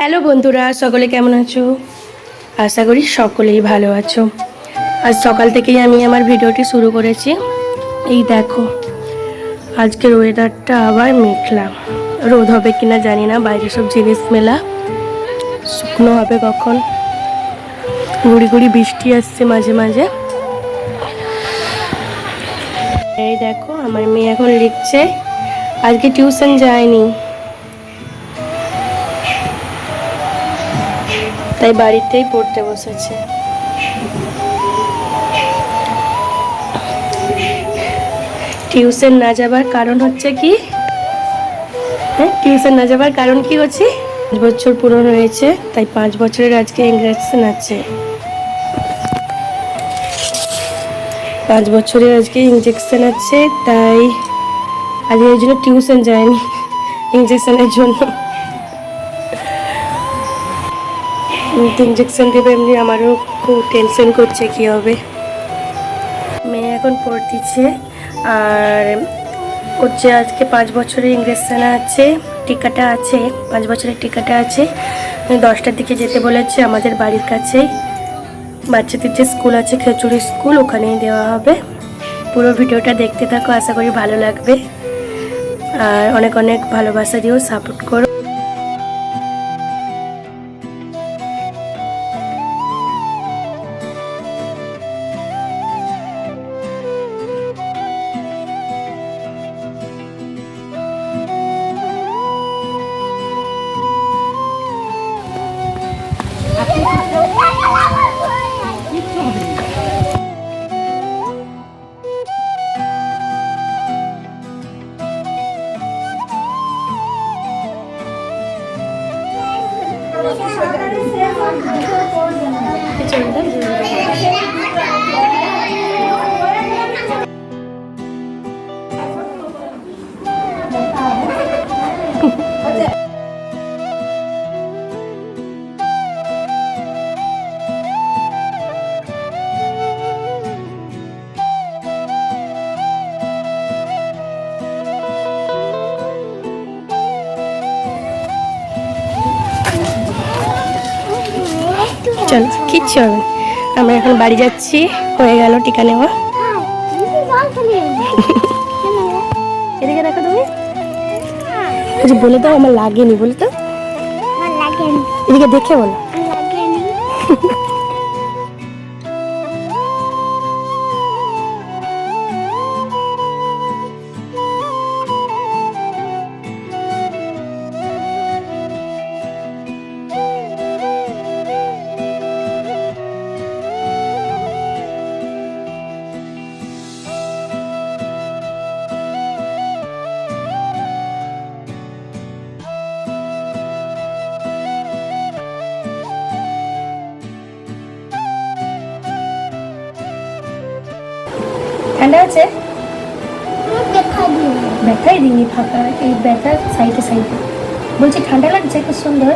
Hello বন্ধুরা, সকলে কেমন আছো? আশা করি সকলেই ভালো আছো। আজ সকাল থেকেই আমি আমার ভিডিওটি শুরু করেছি। এই দেখো আজকের ওয়েদারটা আবার মেঘলা। রোদ হবে কিনা জানি না, বাইরে সব জিনিস মেলা। শুকনো হবে কখন? গুড়ি গুড়ি বৃষ্টি আসছে মাঝে মাঝে। এই দেখো, আমার মেয়ে এখন লিখছে, আজকে টিউশন যায়নি। তাই বাড়িতেই পড়তে বসেছে। টিউশন না যাবার কারণ হচ্ছে কি? হ্যাঁ টিউশন না যাবার কারণ কি হচ্ছে? পাঁচ বছর পূরণ হয়েছে তাই পাঁচ বছরের আজকে ইঞ্জেকশন আছে। পাঁচ বছরের আজকে ইঞ্জেকশন আছে, তাই আজকে এই জন্য টিউশন যায়নি ইঞ্জেকশনের জন্য। ইঞ্জেকশন দেবে, এমনি আমারও খুব টেনশন করছে কি হবে। মেয়ে এখন পড়তেছে, আর হচ্ছে আজকে পাঁচ বছরের ইঞ্জেকশন আছে, টিকাটা আছে, পাঁচ বছরের টিকাটা আছে, দশটার দিকে যেতে বলেছে আমাদের বাড়ির কাছেই বাচ্চাদের যে স্কুল আছে খেচুড়ি স্কুল ওখানেই দেওয়া হবে। পুরো ভিডিওটা দেখতে থাকো, আশা করি ভালো লাগবে। আর অনেক অনেক ভালোবাসা দিও সাপোর্ট করো। 해주는데? চলো কিচ্ছু হবে আমরা এখন বাড়ি যাচ্ছি হয়ে গেল টিকা নেওয়া। এদিকে দেখো তুমি। আচ্ছা বলে দাও আমার লাগেনি বলে তো এদিকে দেখে বলো। ঠান্ডা আছে? ব্যথাই দিইনি। ফাঁকা এই ব্যথা সাইডে সাইডে। বলছি ঠান্ডা লাগছে খুব সুন্দর।